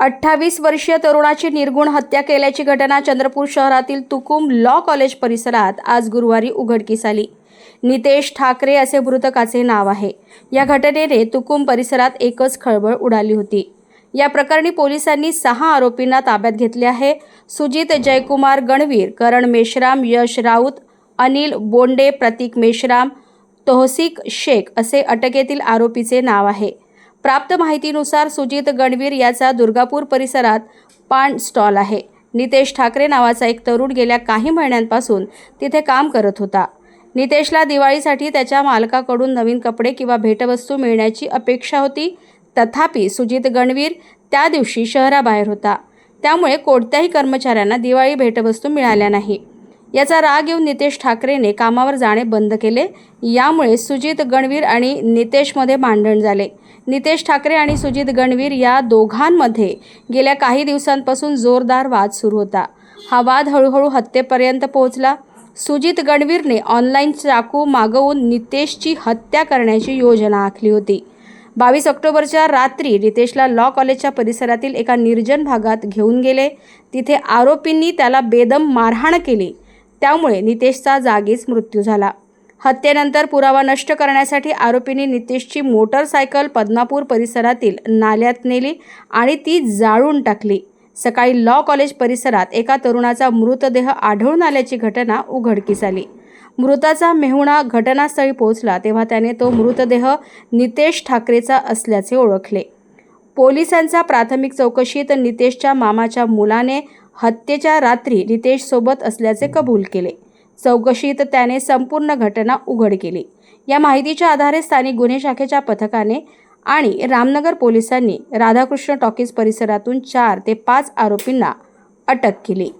अठ्ठावीस वर्षीय तरुणाची निर्गुण हत्या केल्याची घटना चंद्रपूर शहरातील तुकुम लॉ कॉलेज परिसरात आज गुरुवारी उघडकीस आली. नितेश ठाकरे असे मृतकाचे नाव आहे. या घटनेने तुकुम परिसरात एकच खळबळ उडाली होती. या प्रकरणी पोलिसांनी सहा आरोपींना ताब्यात घेतले आहे. सुजित जयकुमार गणवीर करण मेश्राम यश राऊत अनिल बोंडे प्रतीक मेश्राम तोहसिक शेख असे अटकेतील आरोपीचे नाव आहे. प्राप्त माहितीनुसार सुजित गणवीर याचा दुर्गापूर परिसरात पान स्टॉल आहे. नितेश ठाकरे नावाचा एक तरुण गेल्या काही महिन्यांपासून तिथे काम करत होता. नितेशला दिवाळीसाठी त्याच्या मालकाकडून नवीन कपडे किंवा भेटवस्तू मिळण्याची अपेक्षा होती. तथापि सुजित गणवीर त्या दिवशी शहराबाहेर होता. त्यामुळे कोणत्याही कर्मचाऱ्यांना दिवाळी भेटवस्तू मिळाल्या नाही. याचा राग येऊन नितेश ठाकरेने कामावर जाणे बंद केले. यामुळे सुजित गणवीर आणि नितेशमध्ये भांडण झाले. नितेश ठाकरे आणि सुजित गणवीर या दोघांमध्ये गेल्या काही दिवसांपासून जोरदार वाद सुरू होता. हा वाद हळूहळू हत्येपर्यंत पोहोचला. सुजित गणवीरने ऑनलाईन चाकू मागवून नितेशची हत्या करण्याची योजना आखली होती. बावीस ऑक्टोबरच्या रात्री रितेशला लॉ कॉलेजच्या परिसरातील एका निर्जन भागात घेऊन गेले. तिथे आरोपींनी त्याला बेदम मारहाण केली. त्यामुळे नितेशचा जागीच मृत्यू झाला. हत्येनंतर पुरावा नष्ट करण्यासाठी आरोपींनी नितेशची मोटरसायकल पद्मापूर परिसरातील नाल्यात नेली आणि ती जाळून टाकली. सकाळी लॉ कॉलेज परिसरात एका तरुणाचा मृतदेह आढळून आल्याची घटना उघडकीस आली. मृताचा मेहुणा घटनास्थळी पोहोचला तेव्हा त्याने तो मृतदेह नितेश ठाकरेचा असल्याचे ओळखले. पोलिसांचा प्राथमिक चौकशीत नितेशच्या मामाच्या मुलाने हत्येच्या रात्री नितेशसोबत असल्याचे कबूल केले. चौकशीत त्याने संपूर्ण घटना उघड केली. या माहितीच्या आधारे स्थानिक गुन्हे शाखेच्या पथकाने आणि रामनगर पोलिसांनी राधाकृष्ण टॉकीज परिसरातून चार ते पाच आरोपींना अटक केली.